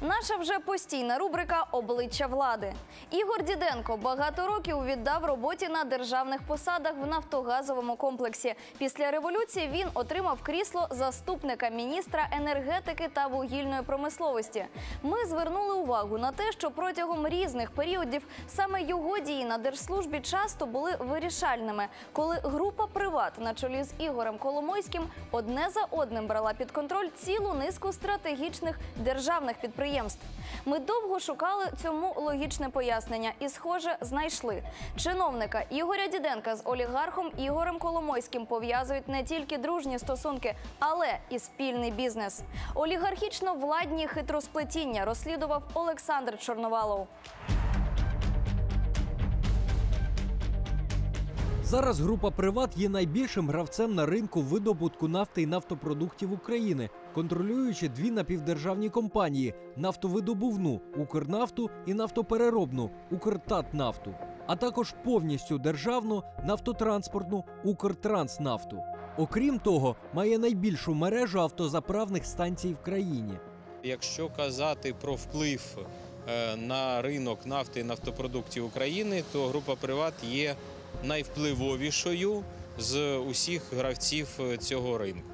Наша вже постійна рубрика Обличчя влади. Ігор Діденко багато років віддав роботі на державних посадах в нафтогазовому комплексі. Після революції він отримав крісло заступника міністра енергетики та вугільної промисловості. Ми звернули увагу на те, що протягом різних періодів саме його дії на держслужбі часто були вирішальними, коли група приват на чолі з Ігорем Коломойським одне за одним брала під контроль цілу низку стратегічних державних підприємств. Ми довго шукали цьому логічне пояснення і, схоже, знайшли. Чиновника Ігоря Діденка з олігархом Ігорем Коломойським пов'язують не тільки дружні стосунки, але і спільний бізнес. Олігархічно-владні хитросплетіння розслідував Олександр Чорновалов. Зараз група Приват є найбільшим гравцем на ринку видобутку нафти і нафтопродуктів України, контролюючи дві напівдержавні компанії: нафтовидобувну Укрнафту і нафтопереробну Укртатнафту, а також повністю державну нафтотранспортну Укртранснафту. Окрім того, має найбільшу мережу автозаправних станцій в країні. Якщо казати про вплив е, на ринок нафти і нафтопродуктів України, то група Приват є найвпливовішою з усіх гравців е, цього ринку.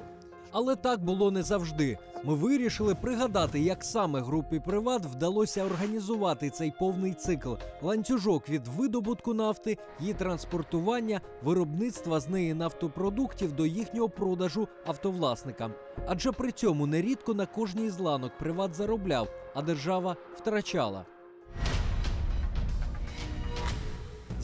Але так було не завжди. Ми вирішили пригадати, як саме групі Приват вдалося організувати цей повний цикл ланцюжок від видобутку нафти, її транспортування, виробництва з неї нафтопродуктів до їхнього продажу автовласникам. Адже при цьому нерідко на кожній з ланок Приват заробляв, а держава втрачала.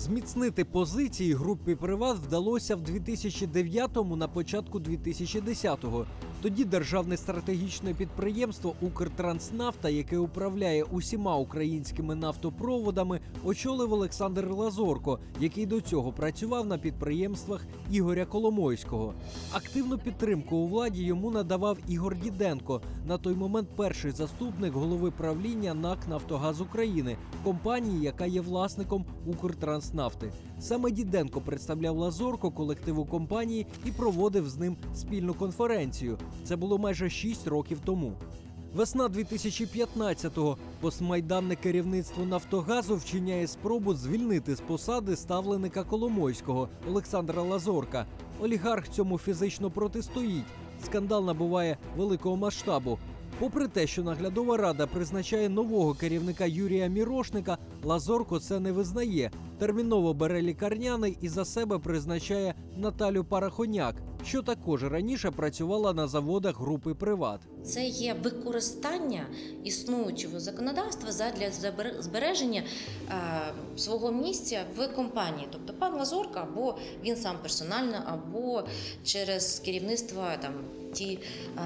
Зміцнити позиції групі Приват вдалося в 2009-му на початку 2010-го. Тоді державне стратегічне підприємство Укртранснафта, яке управляє усіма українськими нафтопроводами, очолив Олександр Лазорко, який до цього працював на підприємствах Ігоря Коломойського. Активну підтримку у владі йому надавав Ігор Діденко, на той момент перший заступник голови правління НАК Нафтогаз України, компанії, яка є власником Укртранснафти. Саме Діденко представляв Лазорко колективу компанії і проводив з ним спільну конференцію. Це було майже 6 років тому. Весна 2015-го постмайданне керівництво Нафтогазу вчиняє спробу звільнити з посади ставленика Коломойського Олександра Лазорка. Олігарх цьому фізично протистоїть. Скандал набуває великого масштабу. Попри те, що наглядова рада призначає нового керівника Юрія Мірошника, Лазорко це не визнає. Терміново бере лікарняний і за себе призначає Наталю Парахоняк, що також раніше працювала на заводах групи Приват. Це є використання існуючого законодавства задля збереження е, свого місця в компанії. Тобто пан Лазорка або він сам персонально, або через керівництво там ті е,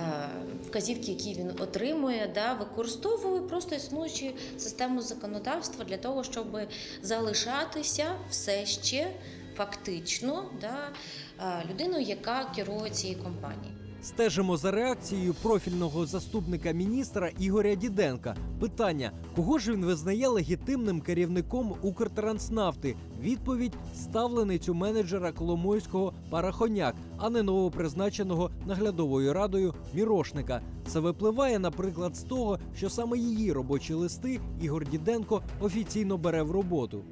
вказівки, які він отримує, да, використовує просто існуючу систему законодавства для того, щоб залишатися все ще фактично да, е, людиною, яка керує цією компанією. Стежимо за реакцією профільного заступника міністра Ігоря Діденка. Питання: кого ж він визнає легітимним керівником Укртранснафти? Відповідь ставленицю менеджера Коломойського Парахоняк, а не новопризначеного наглядовою радою Мірошника. Це випливає, наприклад, з того, що саме її робочі листи Ігор Діденко офіційно бере в роботу.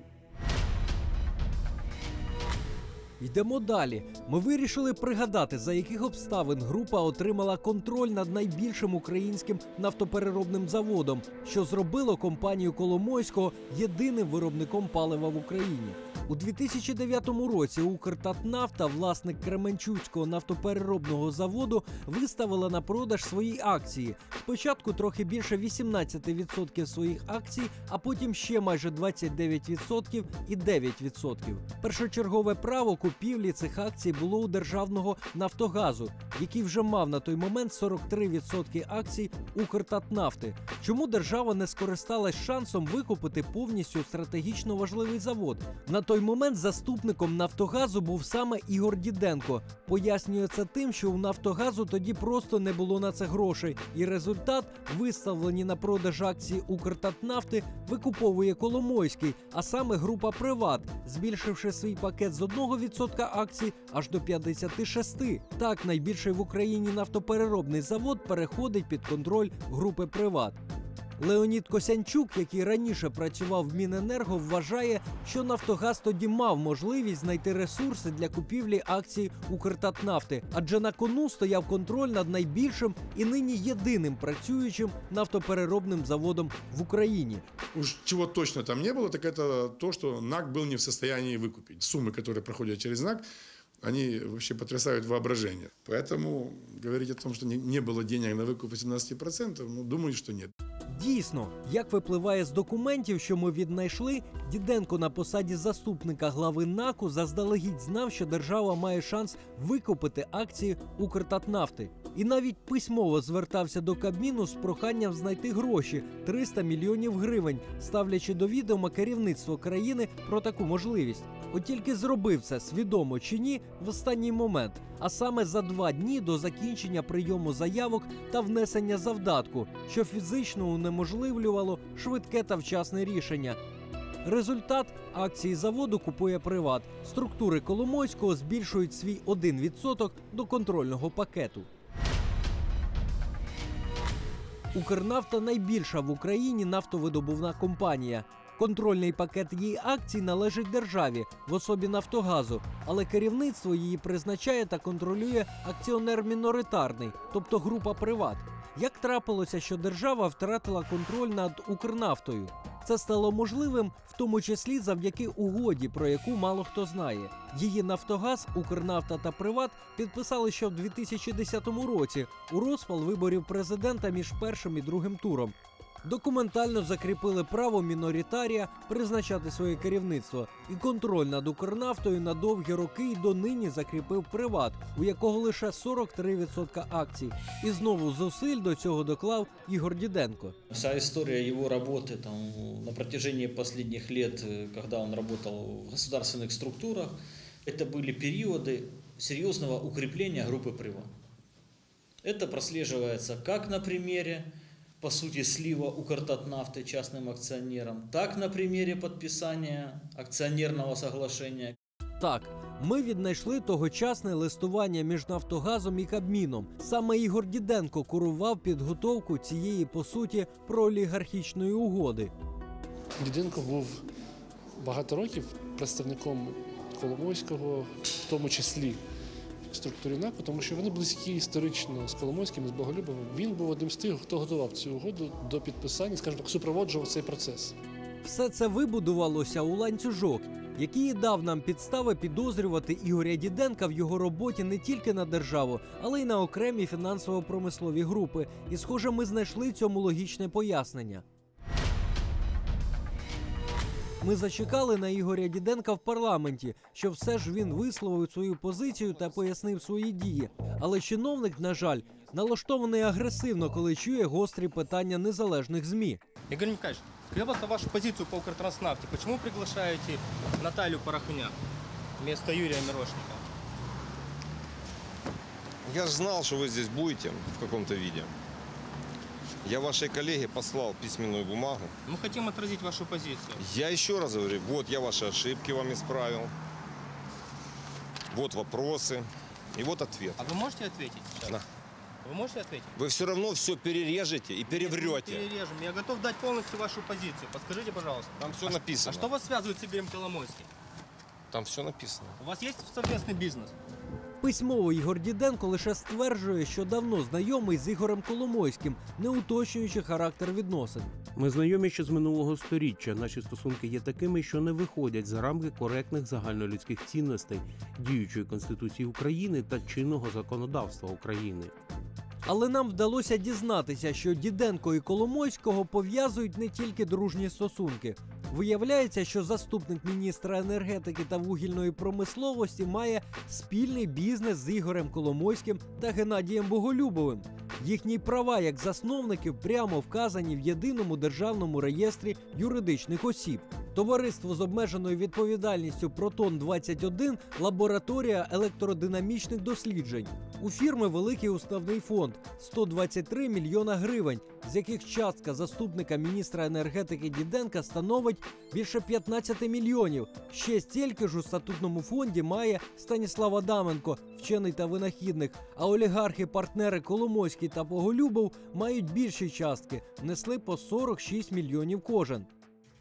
Йдемо далі. Ми вирішили пригадати, за яких обставин група отримала контроль над найбільшим українським нафтопереробним заводом, що зробило компанію Коломойського єдиним виробником палива в Україні. У 2009 році Укртатнафта, власник Кременчуцького нафтопереробного заводу, виставила на продаж свої акції. Спочатку трохи більше 18% своїх акцій, а потім ще майже 29% і 9%. Першочергове право купівлі цих акцій було у державного Нафтогазу, який вже мав на той момент 43% акцій Укртатнафти. Чому держава не скористалась шансом викупити повністю стратегічно важливий завод? На той момент заступником Нафтогазу був саме Ігор Діденко. Пояснює це тим, що у Нафтогазу тоді просто не було на це грошей, і результат виставлені на продаж акції Укртатнафти викуповує Коломойський, а саме група Приват, збільшивши свій пакет з 1% акцій аж до 56%. Так найбільший в Україні нафтопереробний завод переходить під контроль групи Приват. Леонід Косянчук, який раніше працював в Міненерго, вважає, що Нафтогаз тоді мав можливість знайти ресурси для купівлі акцій Укртатнафти, адже на кону стояв контроль над найбільшим і нині єдиним працюючим нафтопереробним заводом в Україні. Уж чего точно там не было, так это то, что НАК был не в состоянии выкупить. Суммы, которые проходят через НАК, они вообще потрясают воображение. Поэтому говорить о том, что не, не было денег на выкуп 18%, ну, думаю, что нет. Дійсно, як випливає з документів, що ми віднайшли, Діденко на посаді заступника глави НАКу заздалегідь знав, що держава має шанс викупити акції Укртатнафти. І навіть письмово звертався до Кабміну з проханням знайти гроші 300 мільйонів гривень, ставлячи до відома керівництво країни про таку можливість. От тільки зробив це свідомо чи ні в останній момент, а саме за два дні до закінчення прийому заявок та внесення завдатку, що фізично унеможливлювало швидке та вчасне рішення. Результат акції заводу купує приват. Структури Коломойського збільшують свій 1% до контрольного пакету. Укрнафта найбільша в Україні нафтовидобувна компанія. Контрольний пакет її акцій належить державі в особі Нафтогазу, але керівництво її призначає та контролює акціонер міноритарний, тобто група Приват. Як трапилося, що держава втратила контроль над Укрнафтою? Це стало можливим в тому числі завдяки угоді, про яку мало хто знає. Її Нафтогаз, Укрнафта та Приват підписали ще в 2010 році у розпал виборів президента між першим і другим туром Документально закріпили право міноритарія призначати своє керівництво, і контроль над Укрнафтою на довгі роки й донині закріпив приват, у якого лише 43% акцій. І знову зусиль до цього доклав Ігор Діденко. Вся история его работы там, на протяжении последних лет, э, когда он работал в государственных структурах, это были периоды серьезного укрепления группы «Приват». Это прослеживается как на примере, по сути, слива Укртатнафты частным акционерам, так на примере подписания акционерного соглашения Так, ми віднайшли тогочасне листування між Нафтогазом і Кабміном. Саме Ігор Діденко курував підготовку цієї по суті проолігархічної угоди. Діденко був багато років представником Коломойського, в тому числі в структурі НАКу, тому що вони близькі історично з Коломойським, з Боголюбовим. Він був одним з тих, хто готував цю угоду до підписання, скажімо так, супроводжував цей процес. Все це вибудувалося у ланцюжок, який і дав нам підстави підозрювати Ігоря Діденка в його роботі не тільки на державу, але й на окремі фінансово-промислові групи. І, схоже, ми знайшли цьому логічне пояснення. Ми зачекали на Ігоря Діденка в парламенті, що все ж він висловив свою позицію та пояснив свої дії. Але чиновник, на жаль, налаштований агресивно, коли чує гострі питання незалежних змі. Игорь Николаевич, скажи, пожалуйста, вашу позицию по Укртранснафте. Почему приглашаете Наталью Порохуня вместо Юрия Мирошника? Я же знал, что вы здесь будете в каком-то виде. Я вашей коллеге послал письменную бумагу. Мы хотим отразить вашу позицию. Я еще раз говорю, вот я ваши ошибки вам исправил. Вот вопросы. И вот ответ. А вы можете ответить сейчас? На. Вы можете ответить? Вы все равно все перережете и Нет, переврете. перережем. Я готов дать полностью вашу позицию. Подскажите, пожалуйста. Там все а, написано. А что вас связывает с Игорем Коломойским? Там все написано. У вас есть совместный бизнес? Письмово Ігор Діденко лише стверджує, що давно знайомий з Ігорем Коломойським, не уточнюючи характер відносин. Ми знайомі ще з минулого сторіччя. Наші стосунки є такими, що не виходять за рамки коректних загальнолюдських цінностей, діючої конституції України та чинного законодавства України. Але нам вдалося дізнатися, що Діденко і Коломойського пов'язують не тільки дружні стосунки. Виявляється, що заступник міністра енергетики та вугільної промисловості має спільний бізнес з Ігорем Коломойським та Геннадієм Боголюбовим. Їхні права як засновників прямо вказані в єдиному державному реєстрі юридичних осіб. Товариство з обмеженою відповідальністю Протон 21 лабораторія електродинамічних досліджень. У фірми великий уставний фонд 123 мільйона гривень, з яких частка заступника міністра енергетики Діденка становить більше 15 мільйонів. Ще стільки ж у статутному фонді має Станіслав Адаменко, вчений та винахідник. А олігархи-партнери Коломойський та Поголюбов мають більші частки, внесли по 46 мільйонів кожен.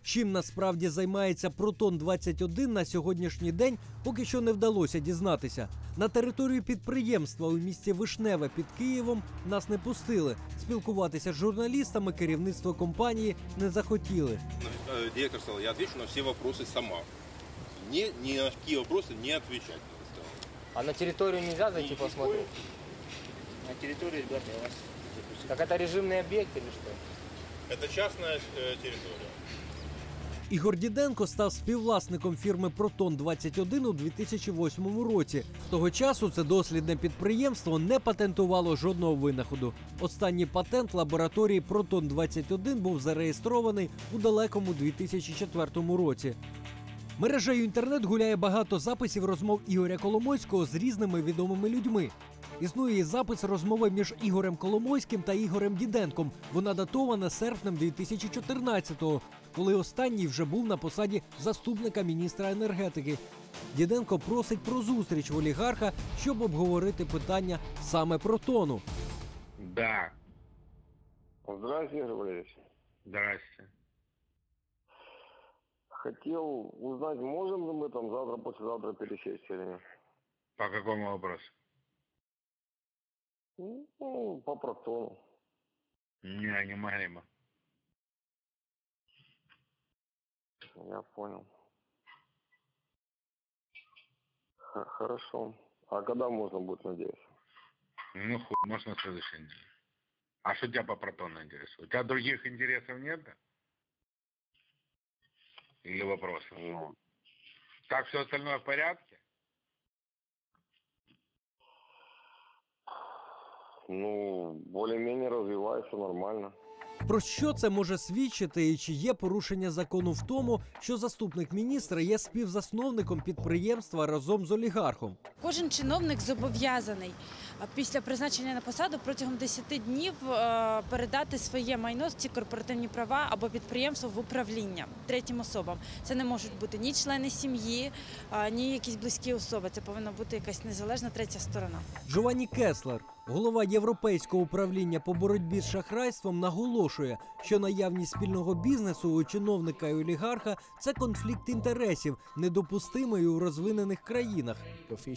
Чим насправді займається Протон 21 на сьогоднішній день, поки що не вдалося дізнатися. На територію підприємства у місті Вишневе під Києвом нас не пустили. Спілкуватися з журналістами керівництво компанії не захотіли. Э, Директор сказал, я отвечу на все вопросы сама. Не, ни на какие вопросы не отвечать. она сказала. А на территорию нельзя зайти посмотреть? На территории, ребята, я вас Так это режимный объект или что? Это частная э, территория. Ігор Діденко став співвласником фірми Протон 21 у 2008 році. З того часу це дослідне підприємство не патентувало жодного винаходу. Останній патент лабораторії Протон 21 був зареєстрований у далекому 2004 році. Мережею інтернет гуляє багато записів розмов Ігоря Коломойського з різними відомими людьми. Існує і запис розмови між Ігорем Коломойським та Ігорем Діденком. Вона датована серпнем 2014-го, коли останній вже був на посаді заступника міністра енергетики. Діденко просить про зустріч в олігарха, щоб обговорити питання саме протону. Да, Здравствуйте, Игорь Валерьевич. здрасте. Хотел узнать, можем ли мы там завтра, послезавтра пересесть или нет? По какому вопросу? Ну, по протону. Не, не могли бы. Я понял. Х- Хорошо. А когда можно будет надеяться? Ну, хуй, может, на следующей неделе. А что тебя по протону интересует? У тебя других интересов нет? Или вопросов? Ну, Так все остальное в порядке? ну более-менее развивается нормально. Про що це може свідчити і чи є порушення закону в тому, що заступник міністра є співзасновником підприємства разом з олігархом? Кожен чиновник зобов'язаний після призначення на посаду протягом 10 днів е, передати своє майно, ці корпоративні права або підприємство в управління третім особам. Це не можуть бути ні члени сім'ї, ні якісь близькі особи. Це повинна бути якась незалежна третя сторона. Джованні Кеслер, голова Європейського управління по боротьбі з шахрайством, наголошує, що наявність спільного бізнесу у чиновника і олігарха це конфлікт інтересів, недопустимий у розвинених країнах.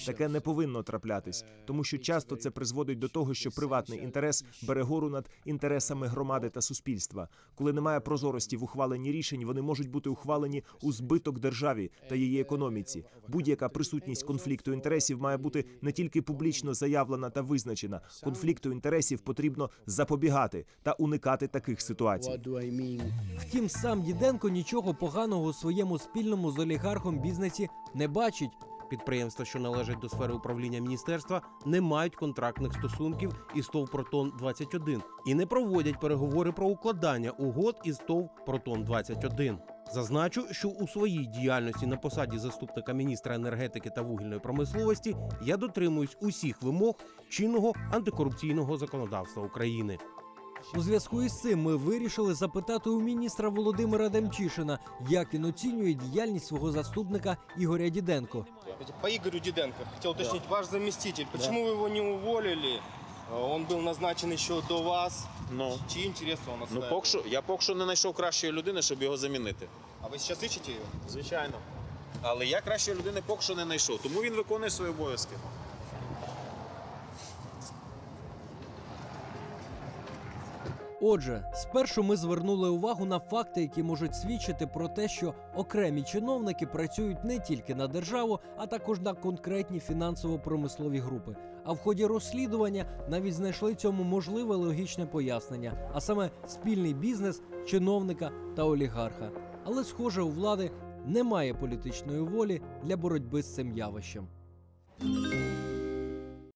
Таке не повинно траплятись, тому що часто це призводить до того, що приватний інтерес бере гору над інтересами громади та суспільства. Коли немає прозорості в ухваленні рішень, вони можуть бути ухвалені у збиток державі та її економіці. Будь-яка присутність конфлікту інтересів має бути не тільки публічно заявлена та визначена. Конфлікту інтересів потрібно запобігати та уникати таких ситуацій. Втім, сам Діденко нічого поганого у своєму спільному з олігархом бізнесі не бачить. Підприємства, що належать до сфери управління міністерства, не мають контрактних стосунків із ТОВ Протон 21 і не проводять переговори про укладання угод із ТОВ Протон 21 Зазначу, що у своїй діяльності на посаді заступника міністра енергетики та вугільної промисловості я дотримуюсь усіх вимог чинного антикорупційного законодавства України. У зв'язку із цим ми вирішили запитати у міністра Володимира Демчишина, як він оцінює діяльність свого заступника Ігоря Діденко. По Игорю Диденко хотел уточнить, ваш заместитель, почему вы его не уволили? Э, Он был назначен еще до вас. Ну, Чьи интересы он ну отстаивает? поки що, я поки що не знайшов кращої людини, щоб його замінити. А вы сейчас ищете его? Звичайно. Але я кращої людини поки що не знайшов, тому він виконує свої обов'язки. Отже, спершу ми звернули увагу на факти, які можуть свідчити про те, що окремі чиновники працюють не тільки на державу, а також на конкретні фінансово-промислові групи. А в ході розслідування навіть знайшли цьому можливе логічне пояснення, а саме спільний бізнес чиновника та олігарха. Але, схоже, у влади немає політичної волі для боротьби з цим явищем.